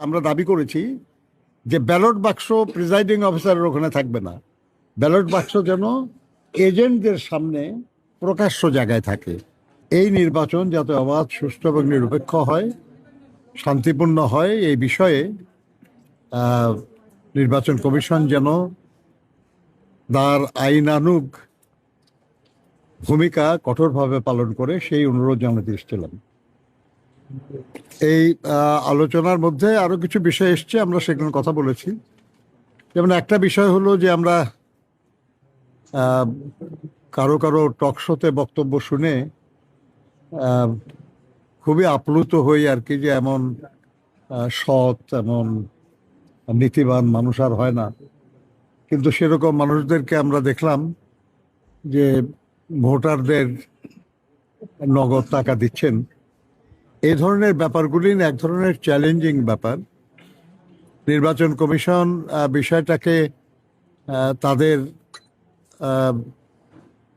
আমরা দাবি করেছি যে ব্যালট বাক্স প্রিজাইডিং অফিসারের ওখানে থাকবে না। ব্যালট বাক্স যেন এজেন্টদের সামনে প্রকাশ্য জায়গায় থাকে। এই নির্বাচন যাতে অবাধ, সুষ্ঠু এবং নিরপেক্ষ হয়, শান্তিপূর্ণ হয়, এই বিষয়ে নির্বাচন কমিশন যেন তার আইনানুগ ভূমিকা কঠোরভাবে পালন করে সেই অনুরোধ জানাতে এসেছিলাম। এই আলোচনার মধ্যে আরও কিছু বিষয় এসছে, আমরা সেগুলোর কথা বলেছি। যেমন একটা বিষয় হলো যে আমরা কারও কারও টকশোতে বক্তব্য শুনে খুবই আপ্লুত হই আর কি যে এমন সৎ, এমন নীতিবান মানুষ আর হয় না। কিন্তু সেরকম মানুষদেরকে আমরা দেখলাম যে ভোটারদের নগদ টাকা দিচ্ছেন। এই ধরনের ব্যাপারগুলি এক ধরনের চ্যালেঞ্জিং ব্যাপার। নির্বাচন কমিশন বিষয়টাকে তাদের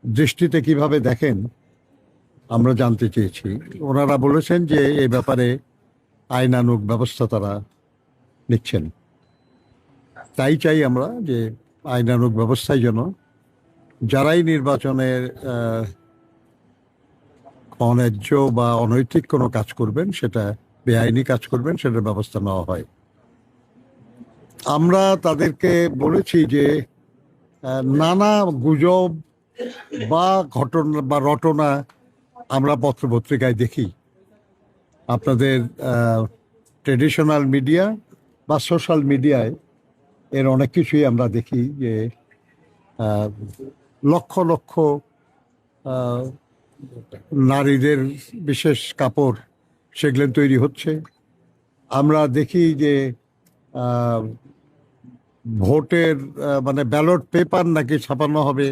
দৃষ্টিতে কীভাবে দেখেন, আমরা জানতে চেয়েছি। ওনারা বলেছেন যে এ ব্যাপারে আইনানুগ ব্যবস্থা তারা নিচ্ছেন। তাই চাই আমরা যে আইনানুগ ব্যবস্থায় যেন যারাই নির্বাচনের অন্যায্য বা অনৈতিক কোনো কাজ করবেন, সেটা বেআইনি কাজ করবেন, সেটার ব্যবস্থা নেওয়া হয়। আমরা তাদেরকে বলেছি যে নানা গুজব বা ঘটনা বা রটনা আমরা পত্রপত্রিকায় দেখি। আপনাদের ট্রেডিশনাল মিডিয়া বা সোশ্যাল মিডিয়ায় এর অনেক কিছুই আমরা দেখি যে লক্ষ লক্ষ নারীদের বিশেষ কাপড় সেগুলো তৈরি হচ্ছে। আমরা দেখি যে ভোটের মানে ব্যালট পেপার নাকি ছাপানো হবে।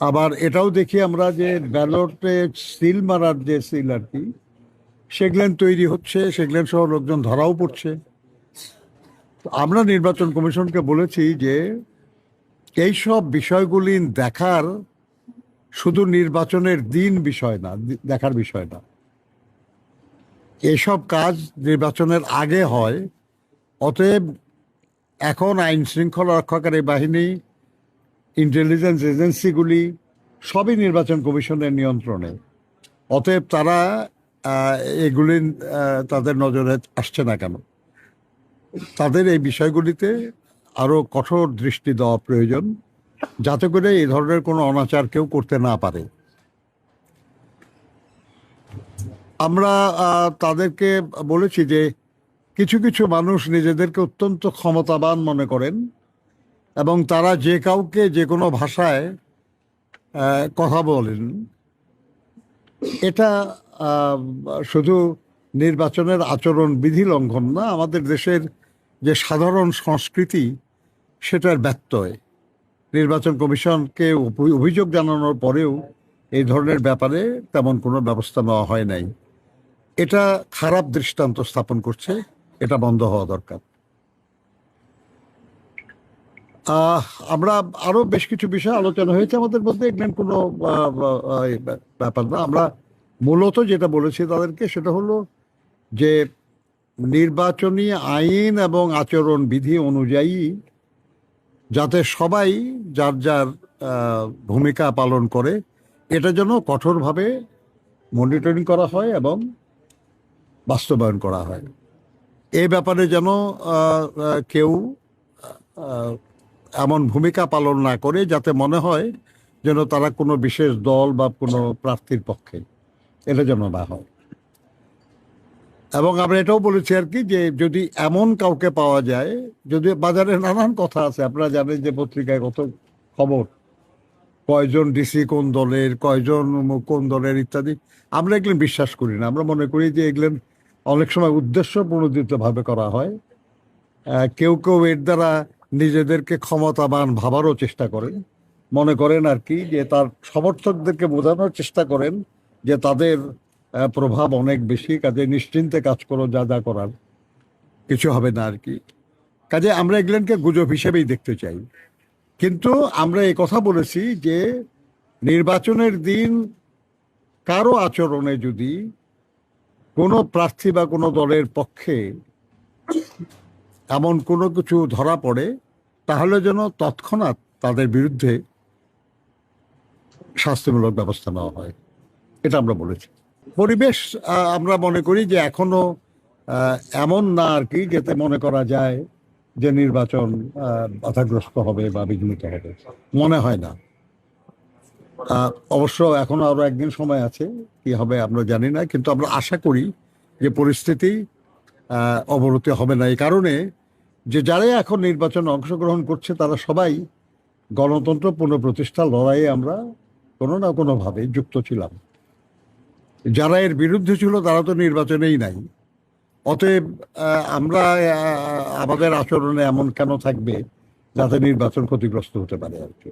আবার এটাও দেখি আমরা যে, ব্যালটে সিল মারার যে সিল আর কি সেগুলেন তৈরি হচ্ছে সেগুলেন সহ লোকজন ধরাও পড়ছে। আমরা নির্বাচন কমিশনকে বলেছি যে, এইসব বিষয়গুলি দেখার শুধু নির্বাচনের দিন বিষয় না দেখার বিষয় না। এসব কাজ নির্বাচনের আগে হয়, অতএব এখন আইন শৃঙ্খলা রক্ষাকারী বাহিনী ইন্টেলিজেন্স এজেন্সিগুলি সবই নির্বাচন কমিশনের নিয়ন্ত্রণে। অতএব তারা এগুলি তাদের নজরে আসছে না কেন? তাদের এই বিষয়গুলিতে আরও কঠোর দৃষ্টি দেওয়া প্রয়োজন। যাতে করে এই ধরনের কোনো অনাচার কেউ করতে না পারে। আমরা তাদেরকে বলেছি যে কিছু কিছু মানুষ নিজেদেরকে অত্যন্ত ক্ষমতাবান মনে করেন এবং তারা যে কাউকে যে কোনো ভাষায় কথা বলেন। এটা শুধু নির্বাচনের আচরণ বিধি লঙ্ঘন না, আমাদের দেশের যে সাধারণ সংস্কৃতি, সেটার ব্যত্যয়। নির্বাচন কমিশনকে অভিযোগ জানানোর পরেও এই ধরনের ব্যাপারে তেমন কোনো ব্যবস্থা নেওয়া হয় নাই। এটা খারাপ দৃষ্টান্ত স্থাপন করছে, এটা বন্ধ হওয়া দরকার। আমরা আরও বেশ কিছু বিষয় আলোচনা হয়েছে, আমাদের মধ্যে এগুলো কোনো ব্যাপার না। আমরা মূলত যেটা বলেছি তাদেরকে সেটা হলো যে নির্বাচনী আইন এবং আচরণ বিধি অনুযায়ী যাতে সবাই যার যার ভূমিকা পালন করে, এটা যেন কঠোরভাবে মনিটরিং করা হয় এবং বাস্তবায়ন করা হয়। এই ব্যাপারে যেন কেউ এমন ভূমিকা পালন না করে, যাতে মনে হয় যেন তারা কোনো বিশেষ দল বা কোনো প্রার্থীর পক্ষে, এটা যেন না হয়। এবং আমরা এটাও বলেছি আর কি যে যদি এমন কাউকে পাওয়া যায়, যদি বাজারে নানান কথা আছে, আপনারা জানেন যে পত্রিকায় কত খবর, কয়জন ডিসি কোন দলের, কয়জন কোন দলের ইত্যাদি, আমরা এগুলো বিশ্বাস করি না। আমরা মনে করি যে এগুলো অনেক সময় উদ্দেশ্য প্রণোদিতভাবে করা হয়। কেউ কেউ এর দ্বারা নিজেদেরকে ক্ষমতাবান ভাবারও চেষ্টা করেন। মনে করেন আর কি যে তার সমর্থকদেরকে বোঝানোর চেষ্টা করেন যে তাদের প্রভাব অনেক বেশি, কাজে নিশ্চিন্তে কাজ করো, যা যা করার। কিছু হবে না আর কি। কাজে আমরা এগুলোকে গুজব হিসেবেই দেখতে চাই। কিন্তু আমরা এই কথা বলেছি যে নির্বাচনের দিন কারও আচরণে যদি কোনো প্রার্থী বা কোনো দলের পক্ষে এমন কোনো কিছু ধরা পড়ে, তাহলে যেন তৎক্ষণাৎ তাদের বিরুদ্ধে শাস্তিমূলক ব্যবস্থা নেওয়া হয়। এটা আমরা বলেছি। পরিবেশ আমরা মনে করি যে এখনও এমন না আর কি যাতে মনে করা যায় যে নির্বাচন বাধাগ্রস্ত হবে বা বিঘ্নিত হবে। মনে হয় না। অবশ্য এখনও আরও একদিন সময় আছে কি হবে আমরা জানি না কিন্তু আমরা আশা করি যে পরিস্থিতি আহ, অবনতি হবে না। এই কারণে যে যারাই এখন নির্বাচনে অংশগ্রহণ করছে তারা সবাই গণতন্ত্র পুনঃপ্রতিষ্ঠার লড়াইয়ে আমরা কোনো না কোনোভাবে যুক্ত ছিলাম। যারা এর বিরুদ্ধে ছিল তারা তো নির্বাচনেই নাই। অতএব আমরা আমাদের আচরণে এমন কেন থাকবে যাতে নির্বাচন ক্ষতিগ্রস্ত হতে পারে আর কি?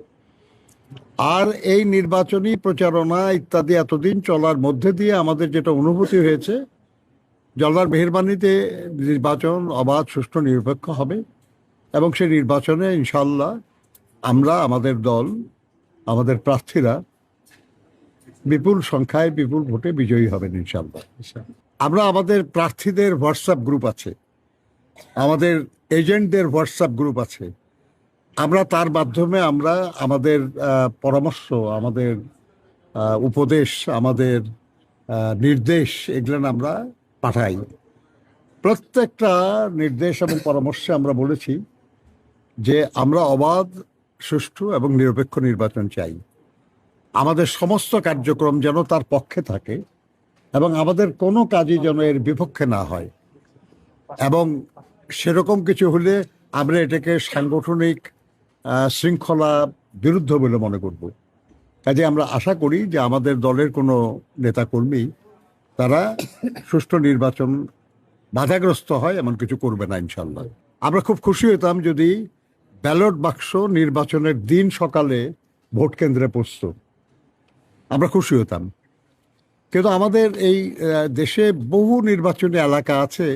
আর এই নির্বাচনী প্রচারণা ইত্যাদি এতদিন চলার মধ্যে দিয়ে আমাদের যেটা অনুভূতি হয়েছে জল্লার মেহরবানিতে নির্বাচন অবাধ, সুষ্ঠু, নিরপেক্ষ হবে এবং সেই নির্বাচনে ইনশাল্লাহ আমরা, আমাদের দল, আমাদের প্রার্থীরা বিপুল সংখ্যায় বিপুল ভোটে বিজয়ী হবেন ইনশাল্লাহ আমরা আমাদের প্রার্থীদের হোয়াটসঅ্যাপ গ্রুপ আছে আমাদের এজেন্টদের হোয়াটসঅ্যাপ গ্রুপ আছে। আমরা তার মাধ্যমে আমরা আমাদের পরামর্শ আমাদের উপদেশ আমাদের নির্দেশ এগুলো আমরা পাঠাই। প্রত্যেকটা নির্দেশ এবং পরামর্শে আমরা বলেছি যে আমরা অবাধ সুষ্ঠু এবং নিরপেক্ষ নির্বাচন চাই। আমাদের সমস্ত কার্যক্রম যেন তার পক্ষে থাকে এবং আমাদের কোনো কাজই যেন এর বিপক্ষে না হয়। এবং সেরকম কিছু হলে আমরা এটাকে সাংগঠনিক শৃঙ্খলা বিরুদ্ধ বলে মনে করব। কাজে আমরা আশা করি যে আমাদের দলের কোনো নেতাকর্মী তারা সুষ্ঠু নির্বাচন বাধাগ্রস্ত হয়, এমন কিছু করবে না ইনশাল্লাহ আমরা খুব খুশি হতাম যদি ব্যালট বাক্স নির্বাচনের দিন সকালে ভোট কেন্দ্রে পৌঁছত। আমরা খুশি হতাম। কিন্তু আমাদের এই দেশে বহু নির্বাচনী এলাকা আছে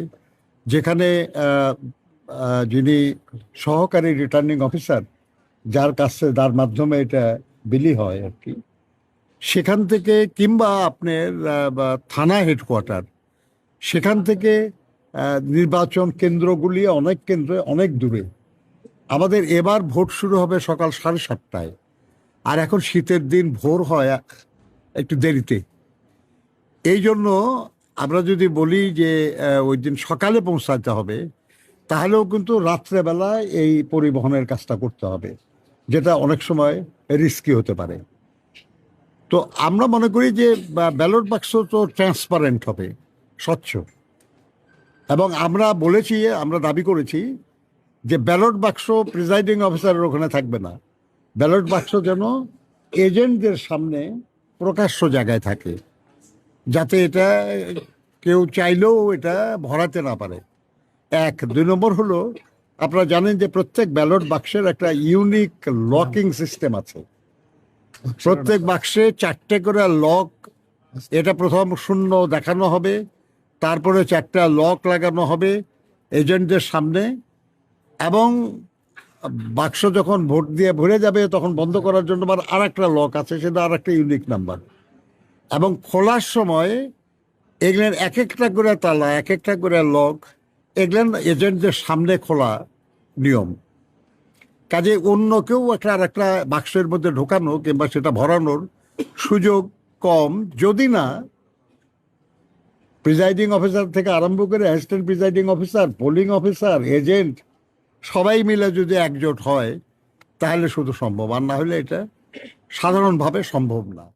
যেখানে যিনি সহকারী রিটার্নিং অফিসার যার কাছে, যার মাধ্যমে এটা বিলি হয় আর কি, সেখান থেকে কিংবা আপনার থানা হেডকোয়ার্টার সেখান থেকে নির্বাচন কেন্দ্রগুলি অনেক কেন্দ্রে অনেক দূরে। আমাদের এবার ভোট শুরু হবে সকাল সাড়ে সাতটায়। আর এখন শীতের দিন, ভোর হয় একটু দেরিতে। এই জন্য আমরা যদি বলি যে ওই দিন সকালে পৌঁছাতে হবে, তাহলেও কিন্তু রাত্রেবেলায় এই পরিবহনের কাজটা করতে হবে, যেটা অনেক সময় রিস্কি হতে পারে। তো আমরা মনে করি যে ব্যালট বাক্স তো ট্রান্সপারেন্ট হবে, স্বচ্ছ। এবং আমরা বলেছি, আমরা দাবি করেছি যে ব্যালট বাক্স প্রিজাইডিং অফিসারের ওখানে থাকবে না। ব্যালট বাক্স যেন এজেন্টদের সামনে প্রকাশ্য জায়গায় থাকে, যাতে এটা কেউ চাইলেও এটা ভরাতে না পারে। এক, দুই নম্বর হলো, আপনারা জানেন যে প্রত্যেক ব্যালট বাক্সের একটা ইউনিক লকিং সিস্টেম আছে। প্রত্যেক বাক্সে চারটে করে লক, এটা প্রথম শূন্য দেখানো হবে, তারপরে চারটা লক লাগানো হবে এজেন্টদের সামনে এবং বাক্স যখন ভোট দিয়ে ভরে যাবে, তখন বন্ধ করার জন্য আমার আর একটা লক আছে, সেটা আর একটা ইউনিক নাম্বার এবং খোলার সময় এগুলেন এক একটা করে তালা, এক একটা করে লক এগুলেন এজেন্টদের সামনে খোলা নিয়ম। কাজে অন্য কেউ একটা আর একটা বাক্সের মধ্যে ঢোকানো কিংবা সেটা ভরানোর সুযোগ কম। যদি না প্রিজাইডিং অফিসার থেকে আরম্ভ করে assistant presiding officer polling officer agent সবাই মিলে যদি একজোট হয়, তাহলে শুধু সম্ভব, আর না হলে এটা সাধারণভাবে সম্ভব না।